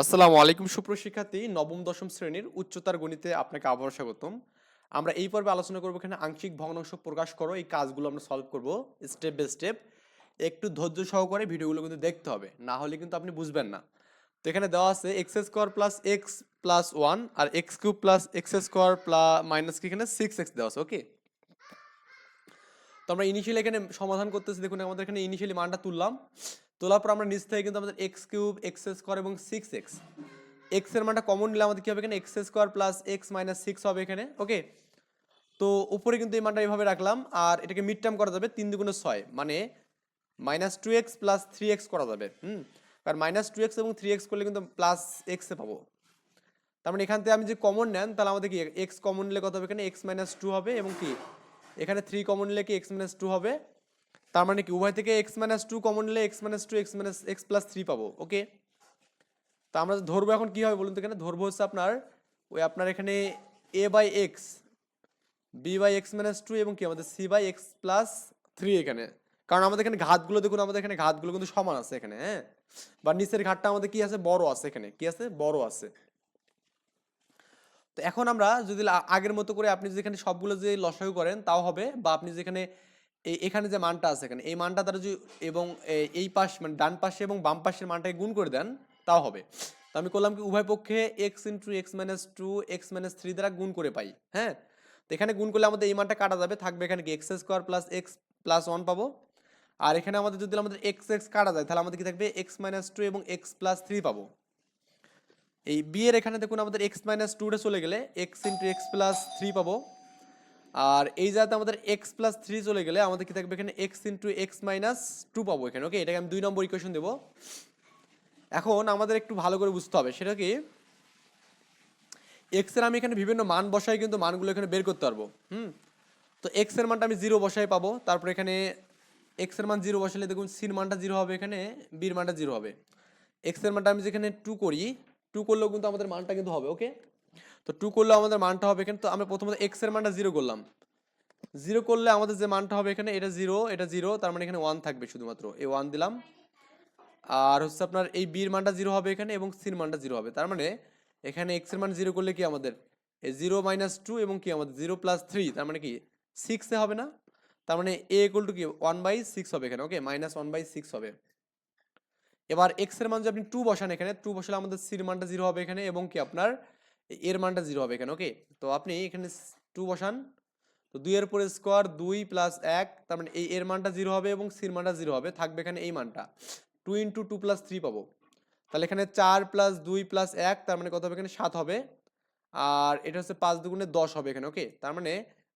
আসসালামু আলাইকুম সুপ্রশিক্ষার্থী নবম, দশম শ্রেণির উচ্চতার গণিতে আপনাকে আবার স্বাগতম। আমরা এই পর্বে আলোচনা করব এখানে আংশিক ভগ্নাংশ প্রকাশ করো, এই কাজগুলো আমরা সলভ করব স্টেপ বাই স্টেপ একটু ধৈর্য সহকারে ভিডিওগুলো কিন্তু দেখতে হবে, না হলে কিন্তু আপনি বুঝবেন না। তো এখানে দেওয়া আছে x square plus x plus one আর x cube plus x square plus minus কি এখানে? সিক্স এক্স দেওয়া আছে ওকে তো আমরা ইনিশিয়ালি এখানে সমাধান করতেছি, দেখুন আমাদের এখানে ইনিশিয়ালি মানটা তুললাম। তোলার পর আমরা নিচ থেকে কিন্তু আমাদের এক্স কিউব এক্স স্কোয়ার এবং সিক্স এক্স এক্সের মানটা কমন নিলে আমাদের কি হবে এখানে? X square plus x minus six হবে এখানে ওকে তো উপরে কিন্তু এই মানটা এইভাবে রাখলাম, আর এটাকে মিড টার্ম করা যাবে তিন দুগুণে ছয় মানে minus two x plus three x করা যাবে, হুম? কারণ মাইনাস টু এক্স এবং থ্রি এক্স করলে কিন্তু প্লাস এক্সে পাবো। তার মানে এখান থেকে আমি যে কমন নেন, তাহলে আমাদের কি এক্স কমন নিলে কত হবে এখানে? এক্স মাইনাস টু হবে এবং কি? এখানে থ্রি কমন নিলে কি এক্স মাইনাস টু হবে? তার মানে কি? উভয় থেকে এক্স মাইনাস টু কমন নিলে x minus two x minus x plus three পাবো ওকে তা আমরা ধরবো এখন কি হবে বলুন তো এখানে? ধরবো হচ্ছে আপনার, ওই আপনার এখানে A by x B by x minus two এবং কি? আমাদের C by x plus three এখানে। কারণ আমাদের এখানে ঘাতগুলো দেখুন, আমাদের এখানে ঘাতগুলো কিন্তু সমান আছে এখানে হ্যাঁ? বা নিচের ঘাটটা আমাদের কি আছে? বড় আছে এখানে। কি আছে? বড় আছে। তো এখন আমরা যদি আগের মতো করে আপনি যেখানে সবগুলো যে লসাগু করেন, তাও হবে, বা আপনি যেখানে এখানে যে মানটা আছে এখানে, এই মানটা তারা যদি এবং এই পাশ মানে ডান পাশে এবং বাম পাশের মানটাকে গুণ করে দেন, তাও হবে। তো আমি করলাম কি, উভয় পক্ষে x into x minus two x minus three দ্বারা গুণ করে পাই হ্যাঁ? তো এখানে গুণ করলে আমাদের এই মানটা কাটা যাবে, থাকবে এখানে কি x square plus x plus one পাবো। আর এখানে আমাদের যদি আমাদের এক্স এক্স কাটা যায়, তাহলে আমাদের কি থাকবে এক্স মাইনাস টু এবং এক্স প্লাস থ্রি পাবো। এই বি এর এখানে দেখুন, আমাদের এক্স মাইনাস টুতে চলে গেলে x into x plus three পাবো। আর এই জায়গাতে আমাদের এক্স প্লাস থ্রি চলে গেলে আমাদের কি থাকবে এখানে x into x minus two পাবো এখানে ওকে এটাকে আমি দুই নম্বর ইকুয়েশন দেবো। এখন আমাদের একটু ভালো করে বুঝতে হবে, সেটা কি? এক্সের আমি এখানে বিভিন্ন মান বসাই, কিন্তু মানগুলো এখানে বের করতে পারব, হুম? তো এক্সের মানটা আমি জিরো বসাই পাবো, তারপর এখানে এক্সের মান জিরো বসালে দেখুন সির মানটা জিরো হবে এখানে বির মানটা জিরো হবে। এক্সের মানটা আমি যেখানে টু করি টু করলেও কিন্তু আমাদের মানটা কিন্তু হবে ওকে তো টু করলে আমাদের মানটা হবে এখানে, তো আমরা প্রথমত এক্সের মানটা জিরো করলাম। জিরো করলে আমাদের যে মানটা হবে এখানে, এটা জিরো এটা জিরো তার মানে এখানে ওয়ান থাকবে শুধুমাত্র। এই ওয়ান দিলাম। আর হচ্ছে আপনার এই বির মানটা জিরো হবে এখানে এবং সির মানটা জিরো হবে। তার মানে এখানে এক্সের মান জিরো করলে কি আমাদের? এই জিরো মাইনাস টু এবং কি আমাদের? জিরো প্লাস থ্রি তার মানে কি? সিক্সে হবে না? তার মানে এ ইকুয়াল টু কি? ওয়ান বাই সিক্স হবে এখানে okay minus one by six হবে। এবার এক্সের মান যদি আপনি টু বসান এখানে টু বসালে আমাদের সির মানটা জিরো হবে এখানে এবং কি আপনার? এর মানটা জিরো হবে এখানে ওকে তো আপনি এখানে টু বসান, তো দুইয়ের পরে স্কোয়ার দুই প্লাস এক, তার মানে এই এর মানটা জিরো হবে এবং সির মানটা জিরো হবে, থাকবে এখানে এই মানটা। Two into two plus three পাবো। তাহলে এখানে চার প্লাস দুই প্লাস এক, তার মানে কত হবে এখানে? সাত হবে। আর এটা হচ্ছে পাঁচ দুগুণে দশ হবে এখানে ওকে তার মানে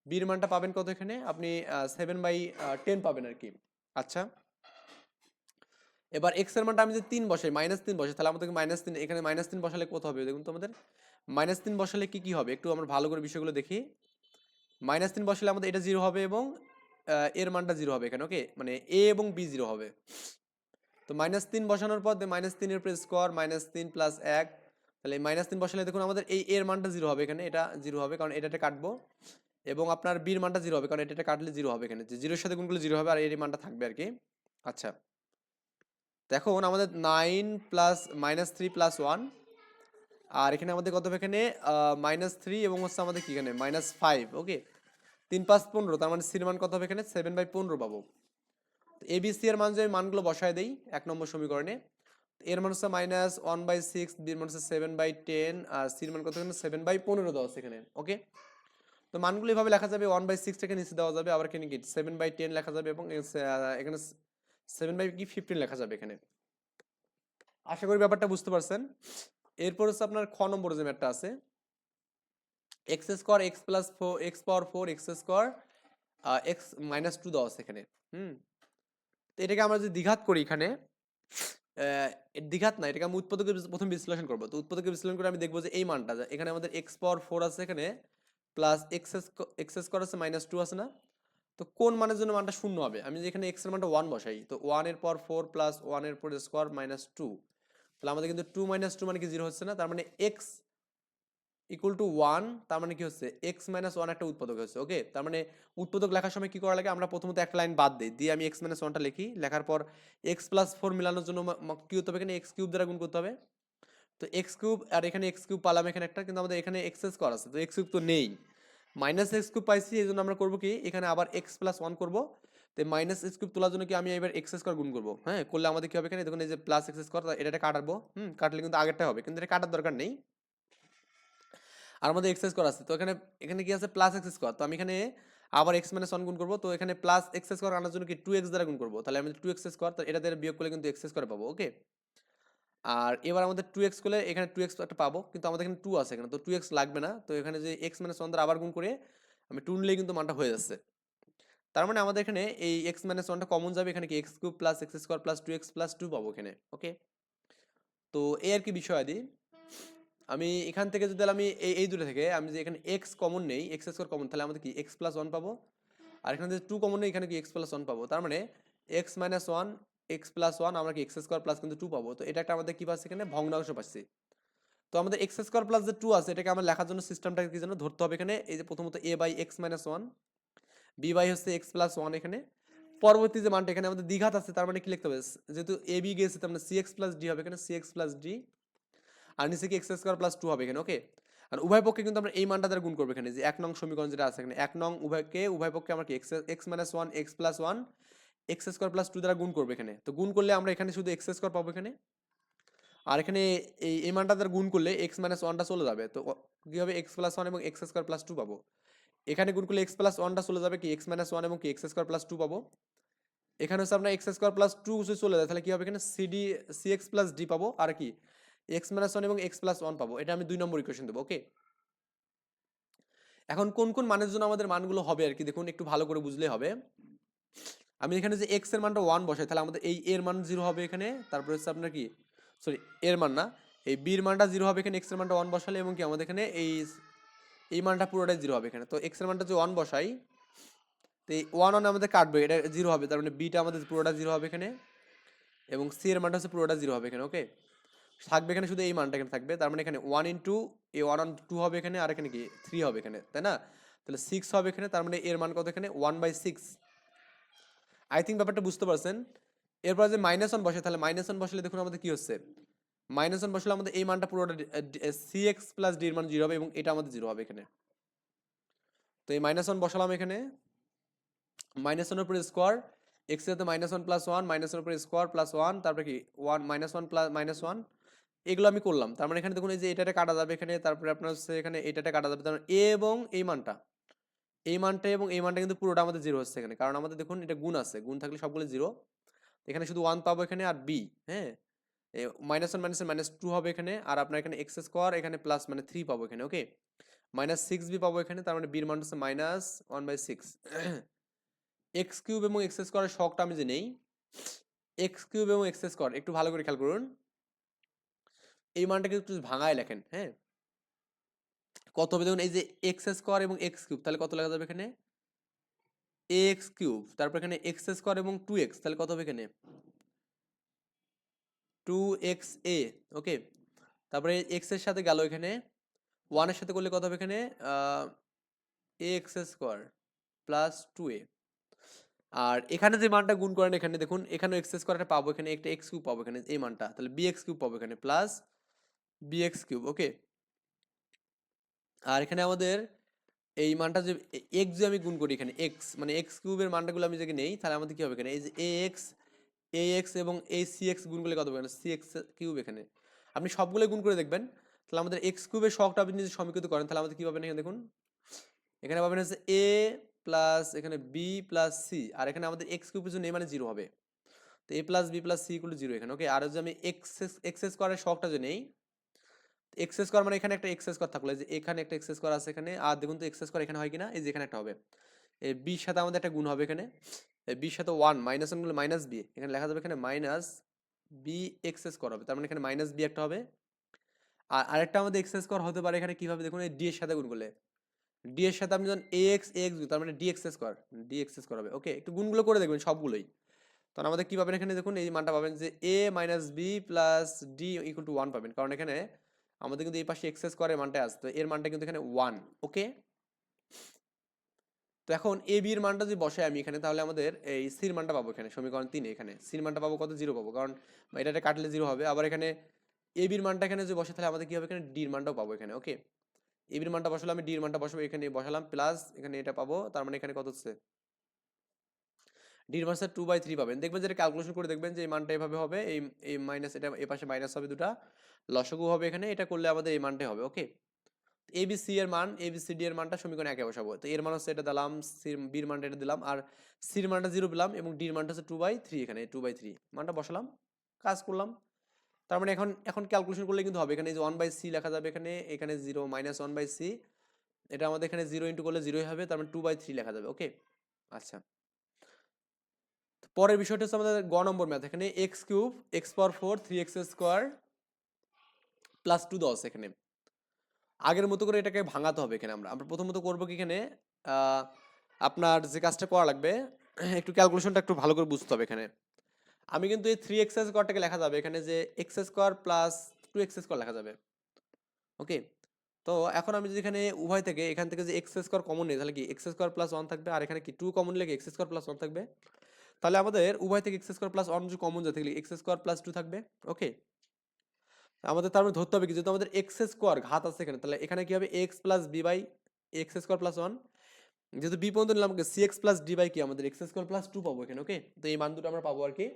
বির মানটা পাবেন কত এখানে? আপনি সেভেন বাই টেন পাবেন আর কি। আচ্ছা। এবার এক্সের মানটা আমি যদি তিন বসাই মাইনাস তিন বসাই, তাহলে আমাদেরকে মাইনাস তিন, এখানে মাইনাস তিন বসালে কত হবে? দেখুন তো আমাদের। মাইনাস তিন বসালে কি কি হবে? একটু আমরা ভালো করে বিষয়গুলো দেখি। মাইনাস তিন বসালে আমাদের এটা জিরো হবে এবং এর মানটা জিরো হবে এখানে ওকে মানে এ এবং বি জিরো হবে। তো মাইনাস তিন বসানোর পর মাইনাস তিনের উপরে স্কোয়ার মাইনাস তিন প্লাস এক। তাহলে মাইনাস তিন বসালে দেখুন আমাদের এই এর মানটা জিরো হবে এখানে, এটা জিরো হবে কারণ এটাতে কাটবো। এবং আপনার বির মানটা জিরো হবে কারণ এটাতে কাটলে জিরো হবে এখানে। যে জিরোর সাথে গুণগুলো জিরো হবে আর এর মানটা থাকবে আর কি। আচ্ছা। দেখুন আমাদের nine plus minus three plus one আর এখানে আমাদের কত এখানে? মাইনাস থ্রি এবং হচ্ছে আমাদের কি এখানে? মাইনাস ফাইভ ওকে তিন পাঁচ পনেরো, তার মানে সির মান কত হবে এখানে? সেভেন বাই পনেরো পাবো। এবিসি এর মান যদি মানগুলো বসায় দেই, এক নম্বর সমীকরণে এর মান হচ্ছে মাইনাস ওয়ান বাই সিক্স বির মান হচ্ছে সেভেন বাই টেন আর সির মান কত এখানে? সেভেন বাই পনেরো দেওয়া এখানে ওকে তো মানগুলো এভাবে লেখা যাবে ওয়ান বাই সিক্স সিক্সটাকে নিচে দেওয়া যাবে, আবার এখানে কি? সেভেন বাই টেন লেখা যাবে এবং এ- এখানে সেভেন বাই কি? ফিফটিন লেখা যাবে এখানে। আশা করি ব্যাপারটা বুঝতে পারছেন। এরপর হচ্ছে আপনার খ নম্বর যে ম্যাটটা আছে, x square x plus four x power four, x square x minus two দেওয়া আছে এখানে, হুম? তো এটাকে আমরা যদি দ্বিঘাত করি এখানে দ্বিঘাত না, এটাকে আমি উৎপাদকের প্রথম বিশ্লেষণ করব। তো উৎপাদকের বিশ্লেষণ করে আমি দেখব যে এই মানটা এখানে আমাদের এক্স পাওয়ার ফোর আছে এখানে, প্লাস এক্স এক্স স্কোয়ার আছে মাইনাস টু আছে না, তো কোন মানের জন্য মানটা শূন্য হবে? আমি যে এখানে এক্স মানটা ওয়ান বসাই, তো ওয়ানের পর ফোর প্লাস ওয়ানের পর স্কোয়ার মাইনাস টু তাহলে আমাদের কিন্তু টু মাইনাস টু মানে কি জিরো হচ্ছে না? তার মানে এক্স ইকুয়াল টু ওয়ান তার মানে কি হচ্ছে? এক্স মাইনাস ওয়ান একটা উৎপাদক হচ্ছে ওকে তার মানে উৎপাদক লেখার সময় কি করা লাগে? আমরা প্রথমত একটা লাইন বাদ দিই, দিয়ে আমি এক্স মাইনাস ওয়ানটা লিখি। লেখার পর এক্স প্লাস ফোর মিলানোর জন্য কি হতে হবে এখানে? এক্স কিউব দ্বারা গুণ করতে হবে। তো এক্স কিউব আর এখানে এক্স কিউব পালাম এখানে একটা, কিন্তু আমাদের এখানে এক্স করা আছে, তো এক্স কিউব তো নেই। মাইনাস এক্স কিউব পাইছি এই জন্য আমরা করব কি? এখানে আবার এক্স প্লাস ওয়ান করব। তো মাইনাস এক্স কিউব তোলার জন্য কি আমি এবার এক্স স্কোয়ার গুণ করব? হ্যাঁ করলে আমাদের কি হবে এখানে? দেখুন, এই যে প্লাস এক্স স্কোয়ার এটা কাটাবো। হুম, কাটলে কিন্তু আগেরটা হবে, কিন্তু এটা কাটার দরকার নেই। আর আমাদের এক্স স্কোয়ার আছে, তো এখানে এখানে কি আছে? প্লাস এক্স স্কোয়ার তো আমি এখানে আবার এক্স মাইনাস ওয়ান গুণ করব, তো এখানে প্লাস এক্স স্কোয়ার আনার জন্য কি টু এক্স দ্বারা গুণ করব? তাহলে আমি টু এক্স স্কোয়ার এটা দ্বারা বিয়োগ করলে কিন্তু এক্স স্কোয়ার পাবো ওকে আর এবার আমাদের টু এক্স করলে এখানে টু এক্স একটা পাবো, কিন্তু আমাদের এখানে টু আছে এখানে, তো টু এক্স লাগবে না। তো এখানে যে এক্স মাইনাস ওয়ান দ্বারা আবার গুণ করে, আমি টু নিলেই কিন্তু মানটা হয়ে যাচ্ছে। তার মানে আমাদের এখানে এই এক্স মাইনাস ওয়ানটা কমন যাবে, এখানে কি x cube plus x square plus two x plus two পাবো এখানে ওকে তো এই আর কি বিষয় আদি। আমি এখান থেকে যদি আমি এই এই দুটো থেকে, আমি যে এখানে এক্স কমন নেই এক্স স্কোয়ার কমন তাহলে আমাদের কি এক্স প্লাস ওয়ান পাবো? আর এখানে যদি টু কমন নেই, এখানে কি এক্স প্লাস ওয়ান পাবো? তার মানে x minus one x plus one আমরা কি এক্স স্কোয়ার প্লাস কিন্তু টু পাবো। তো এটা একটা আমাদের কি পাচ্ছি এখানে? ভগ্নাংশ পাচ্ছি। তো আমাদের এক্স স্কোয়ার প্লাস যে টু আছে, এটাকে আমার লেখার জন্য সিস্টেমটাকে কি যেন ধরতে হবে এখানে? এই যে প্রথমত A by x minus one B by হচ্ছে এক্স প্লাস ওয়ান এখানে। পরবর্তী যে মানটা এখানে আমাদের দ্বিঘাত আছে, তার মানে কি লিখতে হবে? যেহেতু এ বি গেছে তার মানে সি এক্স প্লাস ডি হবে এখানে। সি এক্স প্লাস ডি আর নিচে কি এক্স স্কোয়ার প্লাস টু হবে এখানে ওকে আর উভয় পক্ষে কিন্তু আমরা এই মানটা দ্বারা গুণ করব এখানে, যে এক নং সমীকরণ যেটা আছে এখানে। এক নং উভয়কে, উভয় পক্ষে আমরা কি x x minus one x plus one x square plus two দ্বারা গুণ করব এখানে। তো গুণ করলে আমরা এখানে শুধু এক্স স্কোয়ার পাবো এখানে। আর এখানে এই এই মানটা দ্বারা গুণ করলে এক্স মাইনাস ওয়ানটা চলে যাবে। তো কি হবে? এক্স প্লাস ওয়ান এবং এক্স স্কোয়ার প্লাস টু পাবো। এখানে গুণ করলে এক্স প্লাস ওয়ানটা চলে যাবে কি? এক্স মাইনাস ওয়ান এবং কি? এক্স স্কোয়ার প্লাস টু পাবো। এখানে হচ্ছে আপনার এক্স স্কোয়ার প্লাস টু যদি চলে যায় তাহলে কি হবে এখানে? CD C x plus D পাবো, আর কি? এক্স মাইনাস ওয়ান এবং এক্স প্লাস ওয়ান পাবো। এটা আমি দুই নম্বর ইকুয়েশন দেবো ওকে এখন কোন কোন মানের জন্য আমাদের মানগুলো হবে আর কি? দেখুন, একটু ভালো করে বুঝলে হবে। আমি এখানে যে এক্সের মানটা ওয়ান বসাই, তাহলে আমাদের এই এর মান জিরো হবে এখানে। তারপরে হচ্ছে আপনার কি? সরি এর মান না। এই বির মানটা জিরো হবে এখানে এক্সের মানটা ওয়ান বসালে, এবং কি? আমাদের এখানে এই এই মানটা পুরোটাই জিরো হবে এখানে। তো এক্সের মানটা যে ওয়ান বসাই, তো এই ওয়ান ওয়ান আমাদের কাটবে, এটা জিরো হবে, তার মানে বিটা আমাদের পুরোটা জিরো হবে এখানে, এবং সি এর মানটা হচ্ছে পুরোটা জিরো হবে এখানে ওকে থাকবে এখানে শুধু এই মানটা এখানে থাকবে, তার মানে এখানে one into A one one two হবে এখানে, আর এখানে কি? থ্রি হবে এখানে, তাই না? তাহলে সিক্স হবে এখানে, তার মানে এর মান কত এখানে? One by six I think ব্যাপারটা বুঝতে পারছেন? এরপর যে মাইনাস ওয়ান বসে, তাহলে মাইনাস ওয়ান বসলে দেখুন আমাদের কি হচ্ছে? মাইনাস ওয়ান বসলে আমাদের এই মানটা পুরোটা সি এক্স প্লাস ডির মান জিরো হবে এবং এটা আমাদের জিরো হবে এখানে। তো এই মাইনাস ওয়ান বসালাম এখানে। মাইনাস ওয়ানের উপরে স্কোয়ার এক্সের minus one plus one, minus one উপরে স্কোয়ার প্লাস ওয়ান, তারপরে কি? One minus one plus minus one. এগুলো আমি করলাম। তার মানে এখানে দেখুন এই যে এটাটা কাটা যাবে এখানে, তারপরে আপনার হচ্ছে এখানে এটাটা কাটা যাবে। তার মানে এ এবং এই মানটা। এই মানটা এবং এই মানটা কিন্তু পুরোটা আমাদের জিরো হচ্ছে এখানে। কারণ আমাদের দেখুন এটা গুণ আছে। গুণ থাকলে সবগুলো জিরো। এখানে শুধু ওয়ান পাবো এখানে আর বি হ্যাঁ? Minus one minus minus two হবে এখানে, আর আপনার এখানে এক্স স্কোয়ার এখানে প্লাস মানে থ্রি পাবো এখানে ওকে মাইনাস সিক্স বি পাবো এখানে, তার মানে বির মান হচ্ছে minus one by six x cube এবং এক্স স্কোয়ারের শখটা আমি যে নেই এক্স কিউব এবং এক্স স্কোয়ার একটু ভালো করে খেয়াল করুন। এই মানটাকে একটু ভাঙায় লেখেন হ্যাঁ? কত হবে? দেখুন, এই যে এক্স স্কোয়ার এবং এক্স কিউব তাহলে কত লেখা যাবে এখানে? এক্স কিউব তারপর এখানে এক্স স্কোয়ার এবং টু এক্স তাহলে কত হবে এখানে? টু এক্স এ ওকে তারপরে এক্সের সাথে গেল এখানে। ওয়ানের সাথে করলে কত হবে এখানে? X square plus two A আর এখানে যে মানটা গুণ করেন এখানে, দেখুন এখানে এক্স স্কোয়ারটা পাবো, এখানে একটা এক্স কিউব পাবো এখানে, এই মানটা। তাহলে বি এক্স পাবো এখানে plus B x cube okay আর এখানে আমাদের এই মানটা যে এক্স যে আমি গুণ করি এখানে এক্স মানে এক্স কিউবের মানটাগুলো আমি যদি নেই, তাহলে আমাদের কি হবে এখানে? এই যে এ এক্স এ এক্স এবং এই সি এক্স গুণ কত হবে সি এক্স কিউব এখানে। আপনি সবগুলো গুণ করে দেখবেন, তাহলে আমাদের এক্স কিউবের শখটা আপনি যদি সমীকৃত করেন, তাহলে আমাদের কি পাবেন এখানে দেখুন? এখানে পাবেন হচ্ছে এ প্লাস এখানে বি প্লাস সি আর এখানে আমাদের এক্স কিউব কিছু নেই মানে জিরো হবে। তো A plus B plus C equal zero এখানে ওকে আর যদি আমি এক্স এক্স স্কোয়ারের শখটা যে নেই এক্স স্কোয়ার মানে এখানে একটা এক্স স্কোয়ার থাকল যে এখানে একটা এক্স স্কোয়ার আছে এখানে, আর দেখুন তো এক্স স্কোয়ার এখানে হয় কিনা? এই যে এখানে একটা হবে। এই বির সাথে আমাদের একটা গুণ হবে এখানে। বির সাথে ওয়ান মাইনাস ওয়ানগুলো মাইনাস বি এখানে লেখা যাবে এখানে মাইনাস বি এক্স স্কোয়ার হবে, তার মানে এখানে মাইনাস বি একটা হবে। আর আরেকটা আমাদের এক্স স্কোয়ার হতে পারে এখানে কীভাবে দেখুন ডি এর সাথে গুণ করলে। ডি এর সাথে আপনি যখন এ এক্স এক্স তার মানে D x square D x square হবে ওকে একটু গুণগুলো করে দেখবেন সবগুলোই। তখন আমাদের কী পাবেন এখানে দেখুন, এই মানটা পাবেন যে A minus B plus D equal to one পাবেন, কারণ এখানে আমাদের কিন্তু এই পাশে এক্স স্কোয়ারের মানটা আসছে তো এর মানটা কিন্তু এখানে ওয়ান ওকে এখন এ বির মানটা যদি বসাই আমি এখানে, তাহলে আমাদের এই সির মানটা পাবো এখানে, সমীকরণ তিনে এখানে। সির মানটা পাবো কত? জিরো পাবো। কারণ এটা কাটলে জিরো হবে। আবার এখানে এ বির মানটা এখানে যদি বসে তাহলে আমাদের কি হবে? এখানে ডির মানটাও পাবো এখানে ওকে এ বির মানটা বসালে আমি ডির মানটা বসাবো, এখানে বসালাম প্লাস এখানে এটা পাবো, তার মানে এখানে কত হচ্ছে? ডির মাসে টু বাই থ্রি পাবেন। দেখবেন যেটা ক্যালকুলেশন করে দেখবেন যে এই মানটা এভাবে হবে, এই এই মাইনাস এটা এ পাশে মাইনাস হবে দুটা, লসগু হবে এখানে, এটা করলে আমাদের এই মানটাই হবে ওকে এ বি সি এর মান এ বি সি ডি এর মানটা সমীকরণে একে বসাবো। তো এর মান হচ্ছে এটা দিলাম বির মানটা এটা দিলাম, আর সির মানটা জিরো পেলাম, এবং ডির মানটা হচ্ছে টু বাই থ্রি এখানে টু বাই থ্রি মানটা বসালাম, কাজ করলাম। তার মানে এখন এখন ক্যালকুলেশন করলে কিন্তু হবে, এখানে যে ওয়ান বাই সি লেখা যাবে এখানে এখানে zero minus one by C এটা আমাদের এখানে জিরো ইন্টু করলে জিরোই হবে, তার মানে টু বাই থ্রি লেখা যাবে ওকে আচ্ছা। পরের বিষয়টা হচ্ছে আমাদের গ নম্বর ম্যাথ এখানে x cube x power four three x square plus two দশ এখানে। আগের মতো করে এটাকে ভাঙাতে হবে এখানে আমরা। আমরা প্রথমত করব কি এখানে আপনার যে কাজটা করা লাগবে, একটু ক্যালকুলেশনটা একটু ভালো করে বুঝতে হবে এখানে। আমি কিন্তু এই থ্রি এক্স স্কোয়ারটাকে লেখা যাবে, এখানে যে x square plus two x square লেখা যাবে। ওকে তো এখন আমি যদি এখানে উভয় থেকে, এখান থেকে যে এক্স স্কোয়ার কমন নেই, তাহলে কি এক্স স্কোয়ার প্লাস ওয়ান থাকবে, আর এখানে কি টু কমন লেগে এক্স স্কোয়ার প্লাস ওয়ান থাকবে? তাহলে আমাদের উভয় থেকে এক্স স্কোয়ার প্লাস ওয়ান যদি কমন যায় তাহলে এক্স স্কোয়ার প্লাস টু থাকবে ওকে আমাদের তার মানে ধরতে হবে কি? যেহেতু আমাদের এক্স স্কোয়ার ঘাত আছে এখানে, তাহলে এখানে কি হবে? X plus B by x square plus one যেহেতু বি পর্যন্ত নিলাম C x plus D by কি? আমাদের এক্স স্কোয়ার প্লাস টু পাবো এখানে ওকে তো এই মান দুটো আমরা পাবো আর কি।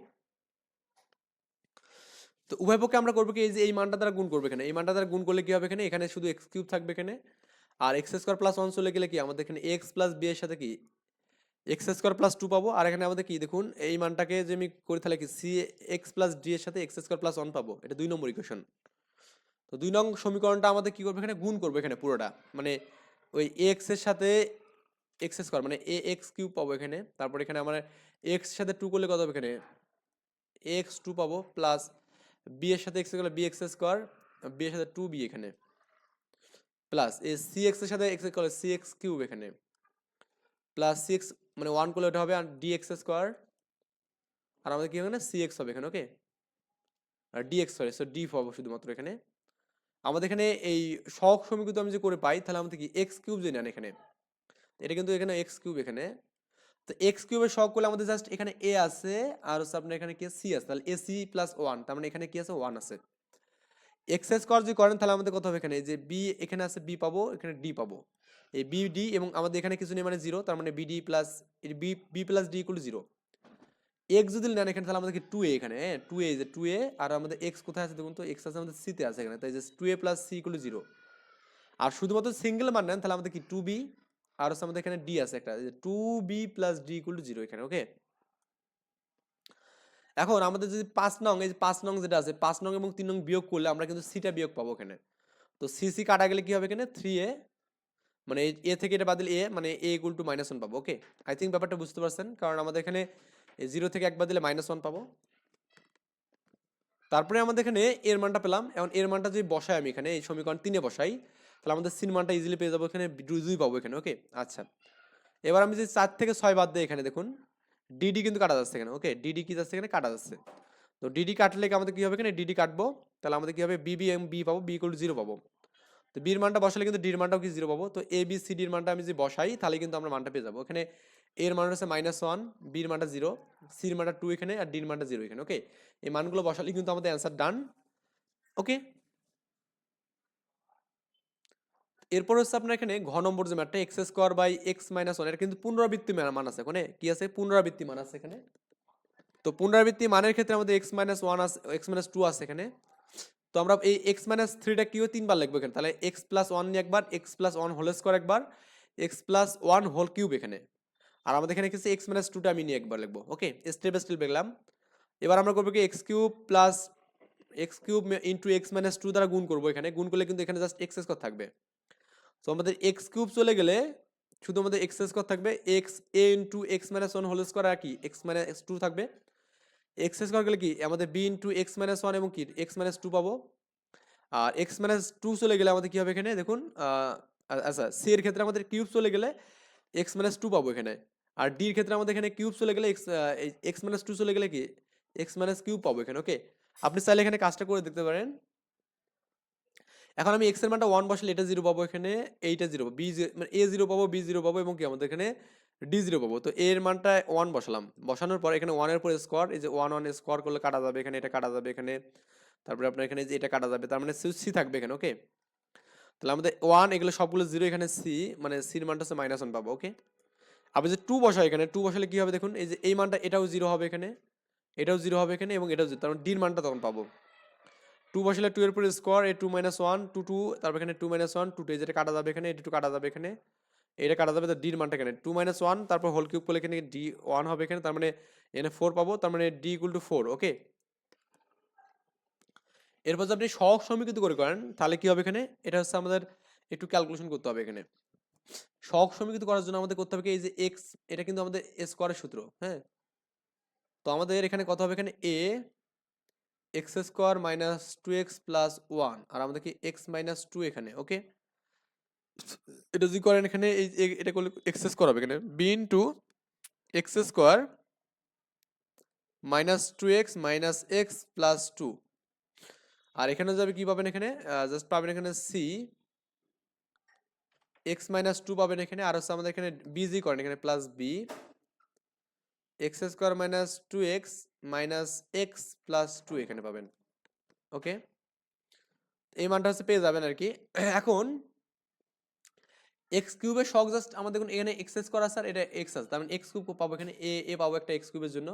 তো উভয় পক্ষে আমরা করব কি? এই যে এই মানটা দ্বারা গুণ করব এখানে। এই মানটা দ্বারা গুণ করলে কি হবে এখানে? এখানে শুধু এক্স কিউব থাকবে এখানে। আর এক্স স্কোয়ার প্লাস ওয়ান চলে গেলে কি? আমাদের এখানে এক্স প্লাস বি এর সাথে কি? এক্স স্কোয়ার প্লাস টু পাবো। আর এখানে আমাদের কি, দেখুন, এই মানটাকে যে আমি করি, তাহলে কি সি এক্স প্লাস ডি এর সাথে এক্স স্কোয়ার প্লাস ওয়ান পাবো। এটা দুই নম্বর ইকুয়েশন তো দুই নং সমীকরণটা আমাদের কি করবে এখানে? গুণ করব এখানে পুরোটা। মানে ওই এক্সের সাথে এক্স স্কোয়ার মানে এ এক্স কিউব পাবো এখানে। তারপর এখানে আমার এক্স সাথে টু করলে কত হবে এখানে? এক্স টু পাবো প্লাস বি এর সাথে এক্স করলে বি এক্স স্কোয়ার বি এর সাথে টু বি এখানে। প্লাস এ সি এক্সের সাথে এক্স করলে সি এক্স কিউব এখানে। প্লাস সি এক্স মানে ওয়ান করলে ওটা হবে আর ডি এক্স স্কোয়ার আর আমাদের কী হবে না? সি এক্স হবে এখানে ওকে আর D X sorry so D পাবো শুধুমাত্র এখানে। আমাদের এখানে এই সহগ সমীকরণ আমি যে করে পাই, তাহলে আমাদের কি এক্স কিউব যে নেন এখানে, এটা কিন্তু এখানে এক্স কিউব এখানে। তো এক্স কিউবের শখ করলে আমাদের জাস্ট এখানে এ আছে, আর হচ্ছে আপনার এখানে কি সি আছে, তাহলে এ সি প্লাস ওয়ান তার মানে এখানে কি আছে? ওয়ান আছে। এক্স স্কোয়ার যদি করেন, তাহলে আমাদের কত হবে এখানে? যে বি এখানে আছে বি পাবো, এখানে ডি পাবো। এই বি ডি এবং আমাদের এখানে কিছু নেই মানে জিরো তার মানে B D plus B B plus D equal zero X যদি নেন এখানে তাহলে আমাদেরকে টু এ এখানে হ্যাঁ? টু এ যে টু এ আর আমাদের এক্স কোথায় আছে দেখুন তো? এক্স আছে আমাদের সিতে আছে এখানে, তাই যে two A plus C equal zero আর শুধুমাত্র সিঙ্গেল মান নেন, তাহলে আমাদের কি টু বি আর হচ্ছে আমাদের এখানে ডি আছে একটা two B plus D equal zero এখানে ওকে এখন আমাদের যদি পাঁচ নং, এই যে পাঁচ নং যেটা আছে, পাঁচ নং এবং তিন নং বিয়োগ করলে আমরা কিন্তু সিটা বিয়োগ পাবো এখানে। তো সি সি কাটা গেলে কি হবে এখানে? থ্রি এ মানে এ থেকে এটা বাদিল এ মানে A equal to minus one পাবো ওকে আই থিঙ্ক ব্যাপারটা বুঝতে পারছেন, কারণ আমাদের এখানে জিরো থেকে একবার দিলে মাইনাস ওয়ান পাবো। তারপরে আমাদের এখানে এর মানটা পেলাম, এখন এর মানটা যদি বসাই আমি এখানে, এই সমীকরণ তিনে বসাই, তাহলে আমাদের সিন মানটা ইজিলি পেয়ে যাব এখানে, দুই পাবো এখানে ওকে আচ্ছা। এবার আমি যদি চার থেকে ছয় বাদ দিই এখানে, দেখুন ডিডি কিন্তু কাটা যাচ্ছে এখানে ওকে ডিডি কি যাচ্ছে এখানে? কাটা যাচ্ছে। তো ডিডি কাটলে আমাদের কি হবে এখানে? ডিডি কাটবো, তাহলে আমাদের কি হবে? বিবি এম বি পাবো বি ইকুয়াল জিরো পাবো। তো বির মানটা বসালে কিন্তু ডির মানটাও কি জিরো পাবো? তো এ বি সি ডির মানটা আমি যদি বসাই, তাহলে কিন্তু আমরা মানটা পেয়ে যাব। এখানে এর মান হচ্ছে মাইনাস ওয়ান বির মানটা জিরো সির মানটা টু এখানে আর ডির মানটা জিরো এখানে ওকে এই মানগুলো বসালে কিন্তু আমাদের অ্যান্সার ডান ওকে এরপর হচ্ছে আপনার এখানে ঘ নম্বর যে ম্যাটটা X square by X minus one এটা কিন্তু পুনরাবৃত্তি মান আছে। এখানে কি আছে? পুনরাবৃত্তি মান আছে এখানে। তো পুনরাবৃত্তি মানের ক্ষেত্রে আমাদের এক্স মাইনাস ওয়ান আছে এক্স মাইনাস টু আছে এখানে। তো আমরা এই এক্স মাইনাস থ্রিটা কি তিনবার লিখব এখানে? তাহলে এক্স প্লাস ওয়ান একবার X plus one whole square একবার X plus one whole cube এখানে। আর আমাদের এখানে কিছু এক্স মাইনাস টুটা আমি নিয়ে একবার লিখব ওকে স্টেপ বাই স্টেপ লিখলাম। এবার আমরা করব কি? X cube plus X cube into X minus two দ্বারা গুণ করব এখানে। গুণ করলে কিন্তু এখানে জাস্ট এক্স স্কোয়ার থাকবে। তো আমাদের এক্স কিউব চলে গেলে শুধু আমাদের এক্স স্কোয়ার থাকবে X A into X minus one whole square আর কি? এক্স মাইনাস টু থাকবে। এক্স স্কোয়ার গেলে কি? আমাদের B into X minus one এবং কি? এক্স মাইনাস টু পাবো। আর এক্স মাইনাস টু চলে গেলে আমাদের কী হবে এখানে? দেখুন আচ্ছা সি এর ক্ষেত্রে আমাদের কিউব চলে গেলে এক্স মাইনাস টু পাবো এখানে। আর ডির ক্ষেত্রে আমাদের এখানে কিউব চলে গেলে এক্স এক্স মাইনাস টু চলে গেলে কি? এক্স মাইনাস কিউব পাবো এখানে ওকে আপনি চাইলে এখানে কাজটা করে দেখতে পারেন। এখন আমি এক্সের মানটা ওয়ান বসালে এটা জিরো পাবো এখানে, এইটা জিরো বি মানে এ জিরো পাবো বি জিরো পাবো এবং কি? আমাদের এখানে ডি জিরো পাবো। তো এর মানটা ওয়ান বসালাম। বসানোর পর এখানে ওয়ানের পর স্কোয়ার এই যে ওয়ান ওয়ান স্কোয়ার করলে কাটা যাবে, এখানে এটা কাটা যাবে, এখানে তারপরে আপনার এখানে যে এটা কাটা যাবে, তার মানে সি থাকবে এখানে ওকে তাহলে আমাদের ওয়ান এগুলো সবগুলো জিরো এখানে সি মানে সির মানটা হচ্ছে মাইনাস ওয়ান পাবো ওকে আবার যে টু বসা এখানে টু বসালে কী হবে দেখুন, এই যে এই মানটা এটাও জিরো হবে এখানে, এটাও জিরো হবে এখানে, এবং এটাও জিরো তার মানে ডির মানটা তখন পাবো। টু বসালে টু এর পরে square A two minus one two two তারপর এখানে two minus one two two যেটা কাটা যাবে এখানে এটা টু কাটা যাবে এখানে এটা কাটা যাবে তো ডির মানটা এখানে। টু মাইনাস ওয়ান তারপর হোল কিউব করলে এখানে ডি ওয়ান হবে এখানে, তার মানে এখানে ফোর পাবো, তার মানে D equal to four okay এরপর যদি আপনি সহগ সমীকৃত করে করেন, তাহলে কি হবে এখানে? এটা হচ্ছে আমাদের একটু ক্যালকুলেশন করতে হবে এখানে। সহগ সমীকৃত করার জন্য আমাদের করতে হবে কি? এই যে এক্স এটা কিন্তু আমাদের স্কোয়ারের সূত্র হ্যাঁ? তো আমাদের এখানে কত হবে এখানে? A X square minus two X plus one আর আমাদের কি? এক্স মাইনাস টু এখানে ওকে এটা যদি করেন এখানে, এই এটা করলে এক্স স্কোয়ার হবে এখানে। B into X square minus two X minus X plus two আর এখানে যাবে কি পাবেন এখানে? জাস্ট পাবেন এখানে সি এক্স মাইনাস টু পাবেন এখানে। আর হচ্ছে আমাদের এখানে বিজি করেন, এখানে plus B X square minus two X minus X plus two এখানে পাবেন। ওকে এই মানটা হচ্ছে পেয়ে যাবেন আর কি। এখন এক্স কিউবের শখ জাস্ট আমাদের এখানে এক্স স্কোয়ার আছে আর এটা এক্স আছে। তার মানে এক্স কিউব পাবো এখানে এ এ পাবো একটা এক্স কিউবের জন্য।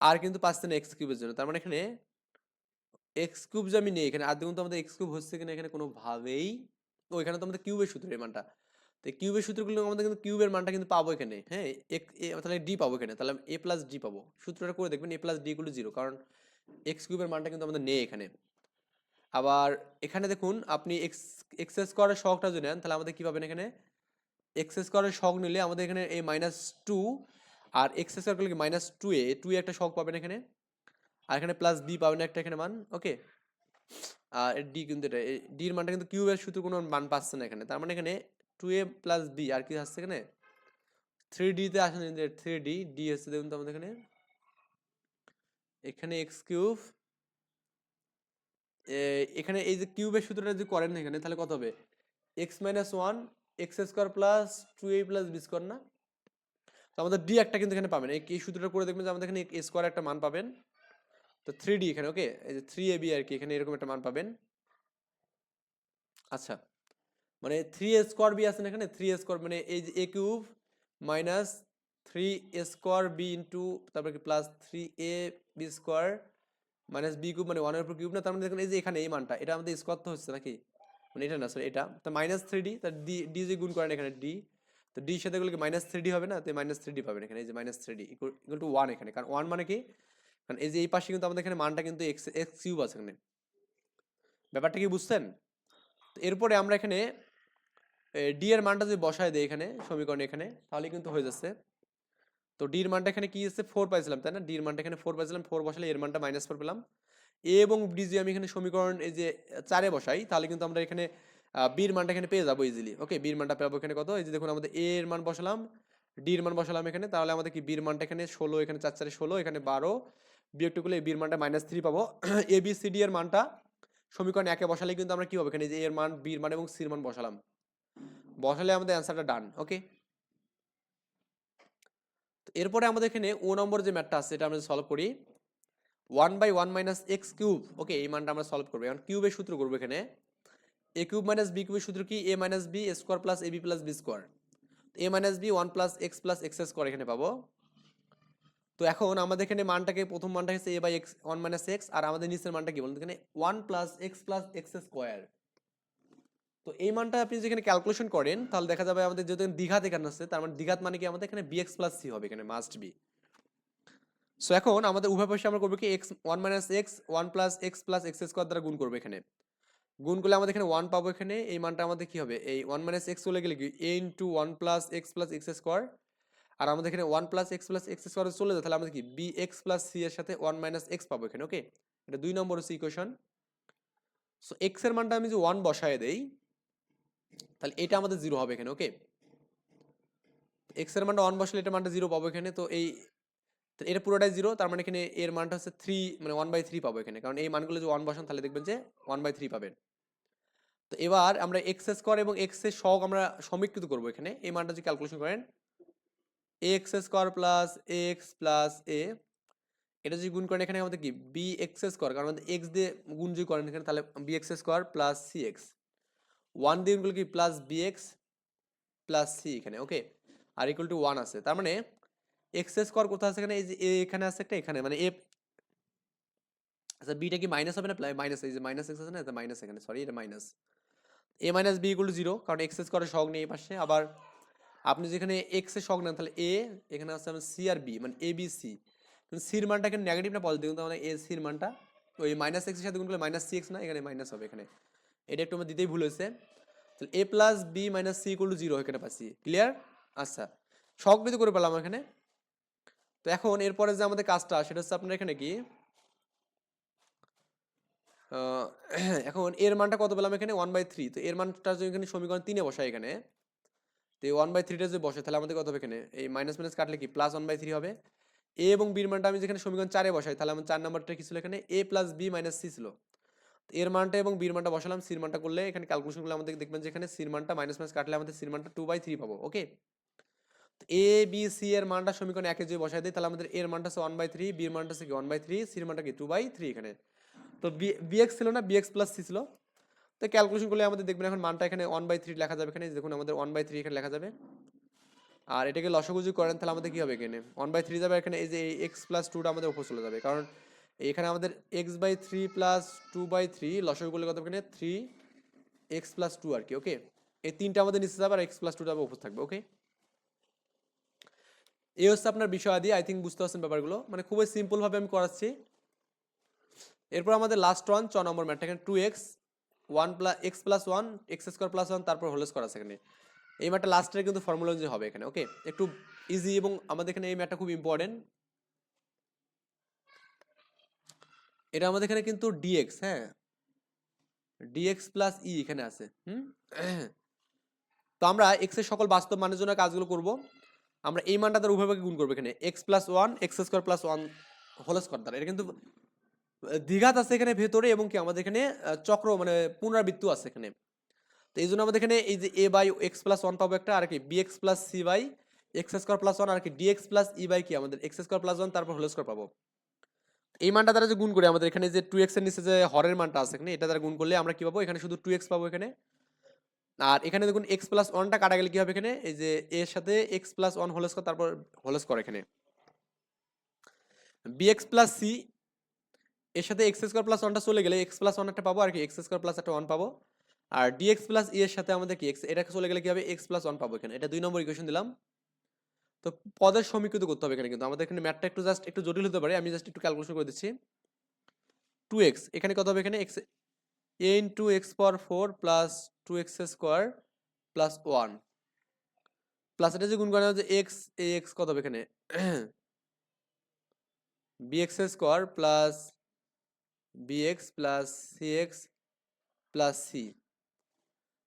আর কিন্তু পাচ্ছে না এক্স কিউবের জন্য। তার মানে এখানে এক্স কিউব যে আমি নেই, এখানে আর দেখুন তো আমাদের এক্স কিউব হচ্ছে কিনা এখানে কোনোভাবেই। ও এখানে তো আমাদের কিউবের সূত্র এই মানটা। তো কিউবের সূত্রগুলো আমাদের কিন্তু কিউবের মানটা কিন্তু পাবো এখানে। হ্যাঁ তাহলে ডি পাবো এখানে। তাহলে এ প্লাস ডি পাবো। সূত্রটা করে দেখবেন এ প্লাস ডি গুলো জিরো কারণ এক্স কিউবের মানটা কিন্তু আমাদের নেই এখানে। আবার এখানে দেখুন, আপনি এক্স এক্স স্কোয়ারের শখটা যদি নেন, তাহলে আমাদের কী পাবেন এখানে? এক্সেস করার শখ নিলে আমাদের এখানে এই মাইনাস টু আর এক্স স্কোয়ার করলে minus two A two A একটা শখ পাবেন এখানে। আর এখানে প্লাস বি পাবেন একটা এখানে মান ওকে আর ডি কিন্তু এটা ডির মানটা কিন্তু কিউবের শুধু কোনো মান পাচ্ছে না এখানে। তার মানে এখানে টু এ প্লাস বি আর কি আসছে এখানে? থ্রি ডিতে আসেন থ্রি ডি ডি এসছে দেখুন তো আমাদের এখানে। এখানে এক্স কিউব এখানে এই যে কিউবের সূত্রটা যদি করেন এখানে, তাহলে কত হবে? X minus one X square plus two A plus B square না? তো আমাদের ডি একটা কিন্তু এখানে পাবেন। এই সূত্রটা করে দেখবেন যে আমাদের এখানে এ স্কোয়ার একটা মান পাবেন। তো থ্রি ডি এখানে ওকে এই যে থ্রি এ বি আর কি, এখানে এরকম একটা মান পাবেন। আচ্ছা মানে থ্রি এ স্কোয়ার বি আছে না এখানে? থ্রি এ স্কোয়ার মানে এই যে A cube minus three A square B into তারপরে কি plus three A B square minus B cube মানে ওয়ানের উপর কিউব না, তার মানে দেখুন এই যে এখানে এই মানটা, এটা আমাদের স্কোয়ার তো হচ্ছে নাকি? মানে এটা না সরি এটা। তো মাইনাস থ্রি ডি তার ডি ডি যে গুণ করেন এখানে ডি তো ডির সাথে গুলো কি মাইনাস থ্রি ডি হবে না, তো মাইনাস থ্রি ডি পাবেন এখানে, এই যে minus three D equal to one এখানে। কারণ ওয়ান মানে কি? কারণ এই যে এই পাশে কিন্তু আমাদের এখানে মানটা কিন্তু এক্স এক্স কিউব আছে এখানে। ব্যাপারটা কি বুঝছেন? তো এরপরে আমরা এখানে ডি এর মানটা যদি বসায় দেই এখানে, সমীকরণে এখানে, তাহলে কিন্তু হয়ে যাচ্ছে তো ডির মানটা এখানে কি এসেছে? ফোর পাইছিলাম, তাই না? ডির মানটা এখানে ফোর পাইছিলাম ফোর বসালে এর মানটা মাইনাস ফোর পেলাম। এ এবং ডি যদি আমি এখানে সমীকরণ এই যে চারে বসাই, তাহলে কিন্তু আমরা এখানে বির মানটা এখানে পেয়ে যাব ইজিলি ওকে বির মানটা পাবো এখানে কত? এই যে দেখুন আমাদের এ এর মান বসালাম ডির মান বসালাম এখানে, তাহলে আমাদের কি বির মানটা এখানে ষোলো, এখানে চার, চারে ষোলো, এখানে বারো, বিয়োগ করলে বির মানটা মাইনাস থ্রি পাবো। এ বি সি ডি এর মানটা সমীকরণ একে বসালে কিন্তু আমরা কি হবে এখানে যে এর মান বির মান এবং সির মান বসালাম। বসালে আমাদের অ্যান্সারটা ডান ওকে এরপরে আমাদের এখানে ও নম্বর যে ম্যাটটা আছে, এটা আমরা সলভ করি। One by one minus X cube okay এই মানটা আমরা সলভ করব। এখন কিউবের সূত্র করব এখানে। এ কিউব মাইনাস বি কিউবের সূত্র কি? A minus B square plus A B plus B square A minus B one plus X plus X square এখানে পাবো। তো এখন আমাদের এখানে মানটাকে, প্রথম মানটা হচ্ছে A by X one minus X আর আমাদের নিচের মানটা কি বলুন এখানে one plus X plus X square তো এই মানটা আপনি যেখানে ক্যালকুলেশন করেন, তাহলে দেখা যাবে আমাদের যেহেতু দীঘাত এখানে আছে, তার মানে দীঘাত মানে কি? আমাদের এখানে বিএক্স প্লাস সি হবে, এখানে মাস্ট বি সো এখন আমাদের উভয় পাশে আমরা করব কি? X one minus X one plus X plus X square দ্বারা গুণ করব এখানে। গুণ করলে আমাদের এখানে ওয়ান পাবো এখানে, এই মানটা আমাদের কি হবে? এই ওয়ান মাইনাস এক্স চলে গেলে কি? A into one plus X plus X square আর আমাদের এখানে one plus X plus X square চলে যায়, তাহলে আমাদের কি? বি এক্স প্লাস সি এর সাথে ওয়ান মাইনাস এক্স পাবো এখানে ওকে এটা দুই নম্বর হচ্ছে ইকুয়েশন সো এক্সের মানটা আমি যে ওয়ান বসায় দেই তাহলে এটা আমাদের জিরো হবে এখানে ওকে এক্সের মানটা ওয়ান বসালে এটা মানটা জিরো পাবো এখানে, তো এই এটা পুরোটাই জিরো তার মানে এখানে এর মানটা হচ্ছে থ্রি মানে ওয়ান বাই থ্রি পাবো এখানে, কারণ এই মানগুলো যদি ওয়ান বসান তাহলে দেখবেন যে ওয়ান বাই থ্রি পাবেন। তো এবার আমরা এক্স স্কোয়ার এবং এক্সের শখ আমরা সমীকৃত করব এখানে, এই মানটা যদি ক্যালকুলেশন করেন X square plus X plus A এটা যদি গুণ করেন এখানে আমাদের কি? বি এক্স স্কোয়ার কারণ আমাদের এক্স দিয়ে গুণ যদি করেন এখানে, তাহলে B X square plus C X one দিয়ে করলে কি plus B X plus C এখানে ওকে আর ইকুয়াল টু ওয়ান আছে। তার মানে এক্স স্কোয়ার কোথায় আছে এখানে? এই যে এখানে আছে একটা, এখানে। মানে এ আচ্ছা বিটা কি মাইনাস হবে না মাইনাস এই যে মাইনাস এক্স আছে না? এটা মাইনাস এখানে। সরি এটা minus A minus B equal to zero কারণ এক্স স্কোয়ারের সহগ নেই পাশে। আবার আপনি যেখানে এক্সের সহগ নেন, তাহলে এ এখানে আছে সি আর বি মানে এ বি সি কিন্তু সির মানটা এখানে নেগেটিভ না পজিটিভ মানে এ সির মানটা, ওই মাইনাস এক্সের সাথে গুণ করলে মাইনাস সি এক্স না, এখানে মাইনাস হবে এখানে। এটা একটু আমার দিতেই ভুল হয়েছে। তাহলে A plus B minus C equal to zero এখানে পাচ্ছি। ক্লিয়ার আচ্ছা। সহকৃত করে পেলাম এখানে। তো এখন এরপরে যে আমাদের কাজটা, সেটা হচ্ছে আপনার এখানে কি? এখন এর মানটা কত পেলাম এখানে? ওয়ান বাই থ্রি তো এর মানটা যদি এখানে সমীকরণ তিনে বসাই এখানে, তো এই ওয়ান বাই থ্রিটা যদি বসে, তাহলে আমাদের কত হবে এখানে? এই মাইনাস মাইনাস কাটলে কি? প্লাস ওয়ান বাই থ্রি হবে। এ এবং বির মানটা আমি যেখানে সমীকরণ চারে বসাই, তাহলে আমার চার নাম্বারটা কি ছিল এখানে? A plus B minus C ছিল। এর মানটা এবং বির মানটা বসালাম, সির মানটা করলে এখানে ক্যালকুলেশন করলে আমাদের দেখবেন যে এখানে সির মানটা মাইনাস মাইনাস কাটলে আমাদের সির মানটা টু বাই থ্রি পাবো ওকে এ বি সি এর মানটা সমীকরণ একে যদি বসাই দিই, তাহলে আমাদের এর মানটা হচ্ছে ওয়ান বাই থ্রি বির মানটা হচ্ছে কি ওয়ান বাই থ্রি সির মানটা কি টু বাই থ্রি এখানে। তো বি এক্স ছিল না বিএক্স প্লাস সি ছিল। তো ক্যালকুলেশন করলে আমাদের দেখবেন এখন মানটা এখানে ওয়ান বাই থ্রি লেখা যাবে এখানে দেখুন আমাদের ওয়ান বাই থ্রি এখানে লেখা যাবে। আর এটাকে লসগুজি করেন, তাহলে আমাদের কি হবে এখানে? ওয়ান বাই থ্রি যাবে এখানে, এই যে এক্স প্লাস টুটা আমাদের উপর চলে যাবে। কারণ এখানে আমাদের X by three plus two by three লসগু করলে কত এখানে? থ্রি এক্স প্লাস টু আর কি ওকে এই তিনটা আমাদের নিচে যাবে আর এক্স প্লাস টুটা উপর থাকবে ওকে এই হচ্ছে আপনার বিষয় আদি আই থিঙ্ক বুঝতে পারছেন ব্যাপারগুলো। মানে খুবই সিম্পলভাবে আমি করাচ্ছি। এরপর আমাদের লাস্ট ওয়ান ছ নম্বর ম্যাথটা এখানে two X one plus X plus one X square plus one তারপর হোল স্কোয়ার আছে এখানে। এই ম্যাটটা লাস্টের কিন্তু ফর্মুলা অনুযায়ী হবে এখানে ওকে একটু ইজি এবং আমাদের এখানে এই ম্যাটটা খুব ইম্পর্টেন্ট এটা আমাদের এখানে কিন্তু ডিএক্স হ্যাঁ? ডিএক্স প্লাস ই এখানে আছে, হুম? তো আমরা এক্সের সকল বাস্তব মানের জন্য কাজগুলো করব। আমরা এই মানটা তার উভয় ভাগে গুণ করব এখানে X plus one X square plus one whole square দ্বারা। এটা কিন্তু দ্বিঘাত আছে এখানে ভেতরে এবং কি আমাদের এখানে চক্র মানে পুনরাবৃত্ত আছে এখানে। তো এই জন্য আমাদের এখানে এই যে A by X plus one পাবো একটা, আর কি B X plus C by X square plus one আর কি D X plus E by কি আমাদের এক্স স্কোয়ার প্লাস ওয়ান তারপর হোল স্কোয়ার পাবো। এই মানটা দ্বারা যে গুণ করি, আমাদের এখানে যে টু এক্সের নিচে যে হরের মানটা আছে এখানে, এটা দ্বারা গুণ করলে আমরা কি পাবো? এখানে শুধু টু এক্স পাবো এখানে। আর এখানে দেখুন এক্স প্লাস ওয়ানটা কাটা গেলে কি হবে এখানে? এই যে এর সাথে X plus one whole square তারপর হোল স্কোয়ার এখানে। বি এক্স প্লাস সি এর সাথে এক্স স্কোয়ার প্লাস ওয়ানটা চলে গেলে এক্স প্লাস ওয়ান একটা পাবো, আর কি এক্স স্কোয়ার প্লাস একটা ওয়ান পাবো। আর ডিএক্স প্লাস ই এর সাথে আমাদের কি? এক্স এটা চলে গেলে কি হবে? এক্স প্লাস ওয়ান পাবো এখানে। এটা দুই নম্বর ইকুয়েশন দিলাম। তো পদের সমীকৃত করতে হবে এখানে কিন্তু। আমাদের এখানে ম্যাথটা একটু জাস্ট একটু জটিল হতে পারে। আমি জাস্ট একটু ক্যালকুলেশন করে দিচ্ছি। টু এক্স এখানে কত হবে এখানে? X A into X power four plus two X square plus one plus এটা যে গুণ করা হচ্ছে এক্স এ এক্স কত হবে এখানে? B X square plus B X plus C X plus C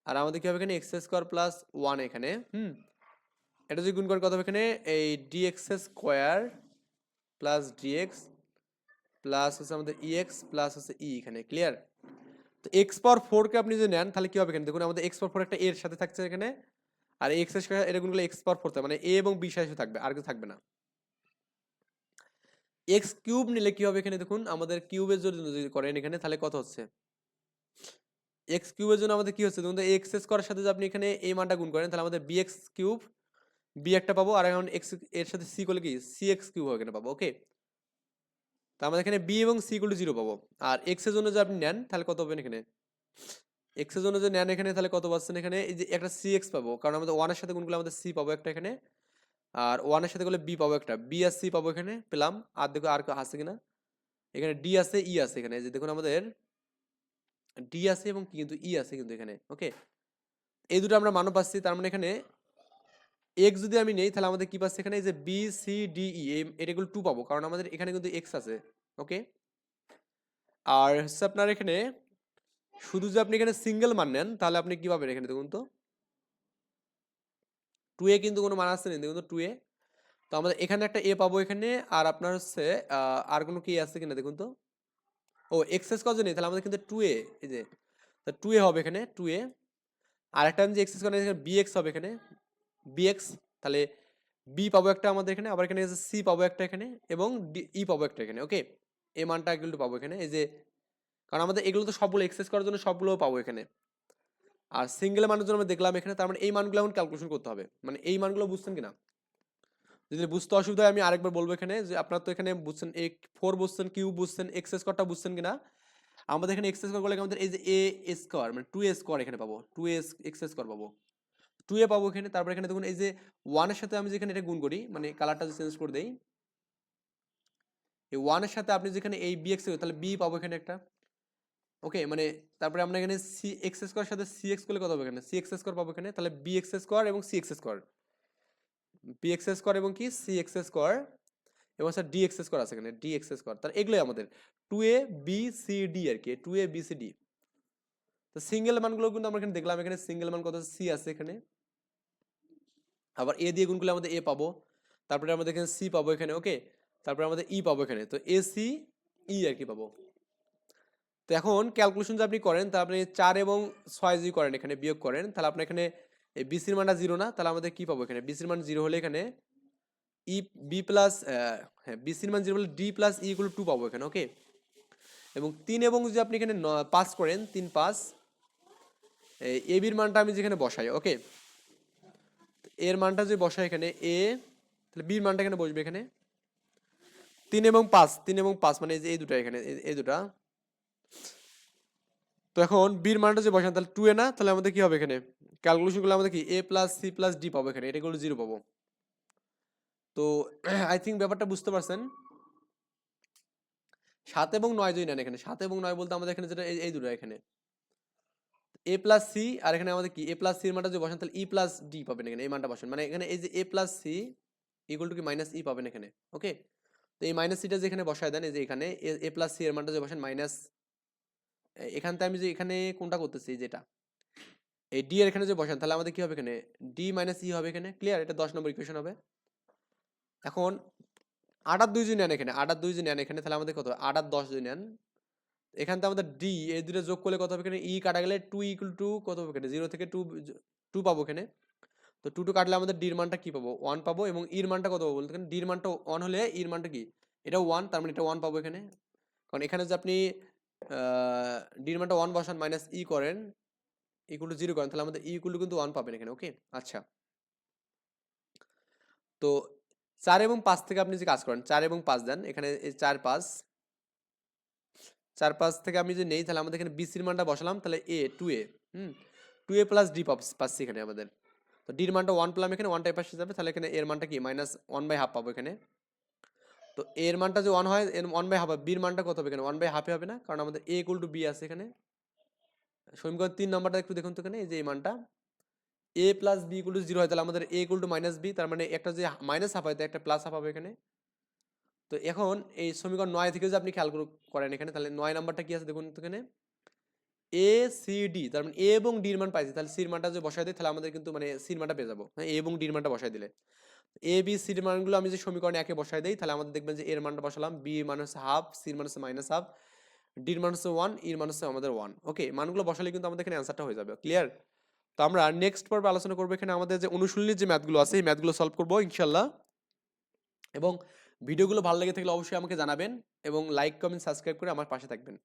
আর আমাদের কি হবে এখানে? এক্স স্কোয়ার প্লাস ওয়ান এখানে। হুম? এটা যদি গুণ করে কত হবে এখানে? এই D X square plus D X plus হচ্ছে আমাদের ইএক্স প্লাস হচ্ছে ই এখানে ক্লিয়ার তো এক্স পাওয়ার ফোরকে আপনি যদি নেন, তাহলে কি হবে এখানে? দেখুন আমাদের এক্স পাওয়ার ফোর একটা এর সাথে থাকছে এখানে, আর এক্সের এটা গুণ করলে এক্স পাওয়ার ফোর মানে এ এবং বি সাথে থাকবে, আর কিছু থাকবে না। এক্স কিউব নিলে কি হবে এখানে? দেখুন, আমাদের কিউবের জন্য যদি করেন এখানে, তাহলে কত হচ্ছে? এক্স কিউবের জন্য আমাদের কি হচ্ছে? দেখুন এক্স করার সাথে যদি আপনি এখানে এই মানটা গুণ করেন, তাহলে আমাদের বি এক্স কিউব বি একটা পাবো, আর এখন এক্সের সাথে সি করলে কি? সি এক্স কিউব এখানে পাবো? ওকে তো আমাদের এখানে বি এবং সি গুলো জিরো পাবো। আর এক্সের জন্য যদি আপনি নেন, তাহলে কত পাবেন এখানে? এক্সের জন্য যদি নেন এখানে, তাহলে কত পাচ্ছেন এখানে? এই যে একটা সি এক্স পাবো, কারণ আমাদের ওয়ানের সাথে গুণ করলে আমাদের সি পাবো একটা এখানে, আর ওয়ানের সাথে করলে বি পাবো একটা। বি আর সি পাবো এখানে, পেলাম। আর দেখো আর কেউ আছে কিনা? এখানে ডি আছে ই আছে এখানে। যে দেখুন আমাদের ডি আছে এবং কিন্তু ই আছে কিন্তু এখানে। ওকে এই দুটো আমরা মানব পাচ্ছি, তার মানে এখানে এক্স যদি আমি নেই, তাহলে আমাদের কি পাচ্ছে এখানে? যে বি সি ডি ই এটাগুলো টু পাবো। কারণ আমাদের এখানে কিন্তু এক্স আছে। ওকে আর হচ্ছে আপনার এখানে, শুধু যে আপনি এখানে সিঙ্গেল মান নেন, তাহলে আপনি কি পাবেন এখানে দেখুন তো? টু এ কিন্তু কোনো মান আসছে না, দেখুন তো টু এ। তো আমাদের এখানে একটা এ পাবো এখানে, আর আপনার হচ্ছে আর কোনো কি আছে কিনা দেখুন তো? ও এক্সেস কত নেই, তাহলে আমাদের কিন্তু টু এ, এই যে টু এ হবে এখানে টু এ। আর একটা আমি যে এক্সেস করেন বি এক্স হবে এখানে। বিএক্স তাহলে বি পাবো একটা আমাদের এখানে, আবার এখানে সি পাবো একটা এখানে, এবং ই পাবো একটা এখানে ওকে এ মানটা এগুলো পাবো এখানে, এই যে, কারণ আমাদের এগুলো তো সবগুলো এক্সেস করার জন্য সবগুলো পাবো এখানে। আর সিঙ্গেল মানের জন্য আমরা দেখলাম এখানে, তার মানে এই মানগুলো এখন ক্যালকুলেশন করতে হবে। মানে এই মানগুলো বুঝছেন কিনা? যদি বুঝতে অসুবিধা হয়, আমি আরেকবার বলব এখানে যে আপনার তো এখানে বুঝছেন এ ফোর বুঝছেন কিউ বুঝছেন এক্স স্কোয়ারটা বুঝছেন কিনা? আমাদের এখানে এক্স স্কোয়ার করলে আমাদের এই যে এ স্কোয়ার মানে টু এ স্কোয়ার এখানে পাবো টু এস এক্স স্কোয়ার পাবো। টু এ পাবো এখানে, তারপর এখানে দেখুন এই যে ওয়ানের সাথে আমি যেখানে এটা গুণ করি মানে কালারটা চেঞ্জ করে দেই, এই ওয়ানের সাথে আপনি যেখানে এই বি এক্স তাহলে বি পাবো এখানে একটা ওকে মানে তারপরে আমরা এখানে সি এক্স স্কোয়ার সাথে সি এক্স করলে কত হবে এখানে? সি এক্স স্কোয়ার পাবো এখানে, তাহলে বি এক্স স্কোয়ার এবং C X square B X square এবং কি? সি এক্স স্কোয়ার এবং স্যার ডি এক্স স্কোয়ার আছে এখানে ডি এক্স স্কোয়ার তার এগুলোই আমাদের two A B C D আর কি two A B C D তো সিঙ্গেল মানগুলো কিন্তু আমরা এখানে দেখলাম, এখানে সিঙ্গেল মান কত সি আছে এখানে আবার এ দিয়ে গুণ করলে আমাদের এ পাবো। তারপরে আমাদের এখানে সি পাবো এখানে ওকে তারপরে আমাদের ই পাবো এখানে। তো এ সি ই আর কি পাবো। তো এখন ক্যালকুলেশন যদি আপনি করেন তা আপনি চার এবং ছয় যদি করেন এখানে, বিয়োগ করেন, তাহলে আপনার এখানে এই বিসির মানটা জিরো না, তাহলে আমাদের কি পাবো এখানে? বিসির মান জিরো হলে এখানে ই বি প্লাস হ্যাঁ বিসির মান জিরো হলে D plus E equal to পাবো এখানে ওকে এবং তিন এবং যদি আপনি এখানে পাস করেন, তিন পাস এ বির মানটা আমি যেখানে বসাই ওকে এর মানটা যদি বসাই এখানে, এ, তাহলে বির মানটা এখানে বসবে এখানে। তিন এবং পাঁচ, তিন এবং পাঁচ মানে এই দুটা এখানে, এই- দুটা। তো এখন বির মানটা যদি বসান, তাহলে টু এ না, তাহলে আমাদের কি হবে এখানে? ক্যালকুলেশন করলে আমাদের কি? A plus C plus D পাবো এখানে, এটা জিরো পাবো। তো আই থিঙ্ক ব্যাপারটা বুঝতে পারছেন? সাত এবং নয় যদি নেন এখানে, সাত এবং নয় বলতে আমাদের এখানে যেটা এই দুটো এখানে। এ প্লাস সি আর এখানে আমাদের কি? এ প্লাস সির মানটা যদি বসান, তাহলে ই প্লাস ডি পাবেন এখানে, এই মানটা বসান। মানে এখানে এই যে A plus C equal to কি? মাইনাস ই পাবেন এখানে ওকে তো এই মাইনাস সিটা যে এখানে বসায় দেন, এই যে এখানে, এ প্লাস সি এর মানটা যে বসান মাইনাস এখান থেকে আমি যে এখানে কোনটা করতেছি, যেটা, এই ডি এর এখানে যে বসান, তাহলে আমাদের কি হবে এখানে? ডি মাইনাস ই হবে এখানে ক্লিয়ার এটা দশ নম্বর ইকুয়েশন হবে। এখন আটার দুই যদি নেন এখানে আটার দুই যদি নেন এখানে, তাহলে আমাদের কত? আটার দশ যদি নেন এখান থেকে আমাদের ডি এই দুটো যোগ করলে কত হবে এখানে? ই কাটা গেলে টু ইকুয়াল টু কত হবে এখানে? জিরো থেকে টু টু পাবো এখানে। তো টু টু কাটলে আমাদের ডির মানটা কি পাবো? ওয়ান পাবো এবং ইর মানটা কত পাবো বলতে? ডির মানটা ওয়ান হলে ইর মানটা কি? এটা ওয়ান তার মানে এটা ওয়ান পাবো এখানে। কারণ এখানে যে আপনি ডির মানটা ওয়ান বসান মাইনাস ই করেন ইকুয়াল টু জিরো করেন, তাহলে আমাদের ই ইকুয়াল টু কিন্তু ওয়ান পাবেন এখানে ওকে আচ্ছা। তো চার এবং পাঁচ থেকে আপনি যে কাজ করেন, চার এবং পাঁচ দেন, এখানে চার পাঁচ চার পাঁচ থেকে আমি যদি নেই, তাহলে আমাদের এখানে বিসির মানটা বসালাম, তাহলে A two A hmm? Two A plus D পাচ্ছি এখানে আমাদের। তো ডির মানটা ওয়ান পেলাম এখানে ওয়ানটাই পাশে যাবে, তাহলে এখানে এর মানটা কি? মাইনাস ওয়ান বাই হাফ পাবো এখানে। তো এর মানটা যে ওয়ান হয়, এর ওয়ান বাই হাফ বির মানটা কত হবে এখানে? ওয়ান বাই হাফে হবে না, কারণ আমাদের এ ইকুয়াল টু বি আছে এখানে। সমীকরণ তিন নম্বরটা একটু দেখুন তো এখানে, এই যে এই মানটা। A plus B equal to zero হয়, তাহলে আমাদের A equal to minus B তার মানে একটা যে মাইনাস হাফ হয় তাই একটা প্লাস হাফ হবে এখানে। তো এখন এই সমীকরণ নয় থেকে যদি আপনি খেয়াল করেন এখানে, তাহলে নয় নাম্বারটা কি আছে দেখুন এখানে? এ সি ডি তার মানে এ এবং ডির মান পাইছি, তাহলে সির মানটা যদি বসাই দিই, তাহলে আমাদের কিন্তু মানে সির মানটা পেয়ে যাব। হ্যাঁ এ এবং ডির মানটা বসাই দিলে। এ বি সির মানগুলো আমি যে সমীকরণে একে বসাই দিই, তাহলে আমাদের দেখবেন যে এর মানটা বসালাম বি মান হচ্ছে হাফ সির মান হচ্ছে মাইনাস হাফ ডির মান হচ্ছে ওয়ান ইর মান হচ্ছে আমাদের ওয়ান ওকে মানগুলো বসালে কিন্তু আমাদের এখানে অ্যান্সারটা হয়ে যাবে ক্লিয়ার তো আমরা নেক্সট পর্বে আলোচনা করব এখানে আমাদের যে অনুশীলনীর যে ম্যাথগুলো আছে, এই ম্যাথগুলো সলভ করব, ইনশাল্লাহ। এবং ভিডিওগুলো ভালো লেগে থাকলে অবশ্যই আমাকে জানাবেন এবং লাইক কমেন্ট সাবস্ক্রাইব করে আমার পাশে থাকবেন।